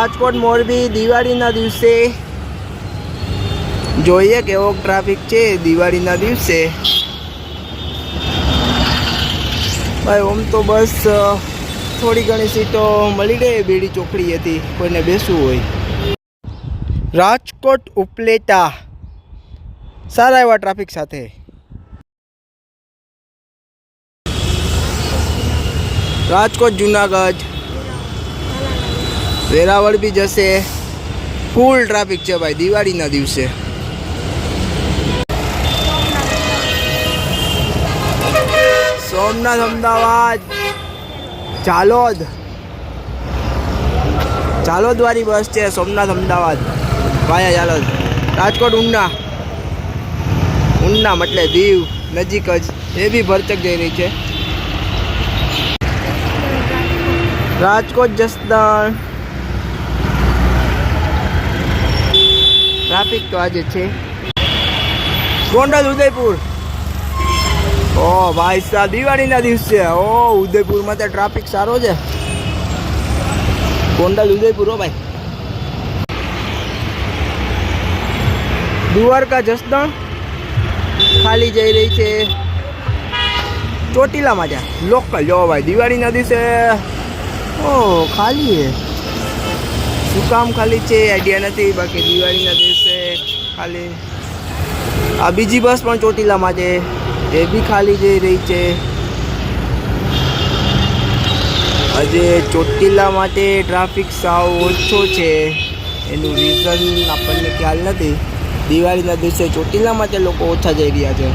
રાજકોટ મોરબી દિવાળીના દિવસે જોઈએ કેવો ટ્રાફિક છે દિવાળીના દિવસે. ભાઈ, ઓમ તો બસ થોડી ઘણી સીટો મળી ગઈ, બેડી ચોકડી હતી, કોઈને બેસવું હોય. રાજકોટ ઉપલેટા, સારા એવા ટ્રાફિક સાથે. રાજકોટ જુનાગઢ વેરાવળ બી જશે. ફૂલ ટ્રાફિક છે ભાઈ, દિવાળીના દિવસે. સોમનાથ અમદાવાદ. ચાલોદ. ચાલોદ વાળી બસ છે, સોમનાથ અમદાવાદ. વાયા ચાલોદ. રાજકોટ ઉના. ઉના એટલે દીવ, નજીક જ. એ બી ભરચક જઈ રહી છે. રાજકોટ જસદણ. ટ્રાફિક તો આજે છે. ગોંડલ ઉદયપુર. ઓ ભાઈ સાહેબ દિવાળીના દિવસે. ઓ ઉદયપુરમાં તો ટ્રાફિક સારો છે. ગોંડલ ઉદયપુર હો ભાઈ. દ્વારકા જસદણ. ખાલી જઈ રહી છે. ચોટીલામાં જા. લોકલ જો ભાઈ દિવાળીના દિવસે. ઓ ખાલી હે શું કામ ખાલી છે? આઈડિયા નથી. બાકી દિવાળીના દિવસે ખાલી આ બીજી બસ પણ ચોટીલામાં છે. એ બી ખાલી જઈ રહી છે. આજે ચોટીલા માટે ટ્રાફિક સાવ ઓછો છે. એનું રીઝન આપણને ખ્યાલ નથી. દિવાળીના દિવસે ચોટીલા માટે લોકો ઓછા જઈ રહ્યા છે.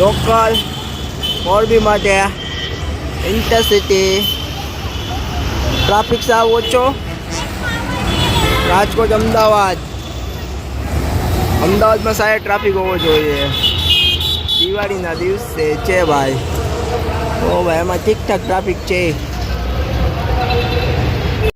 લોકલ મોરબી માટે ઇન્ટરસિટી ટ્રાફિક સાવ ઓછો. રાજકોટ અમદાવાદ. અમદાવાદમાં સાહેબ ટ્રાફિક હોવો જોઈએ. દિવાળીના દિવસે છે ભાઈ. ઓ ભાઈ, એમાં ઠીકઠાક ટ્રાફિક છે.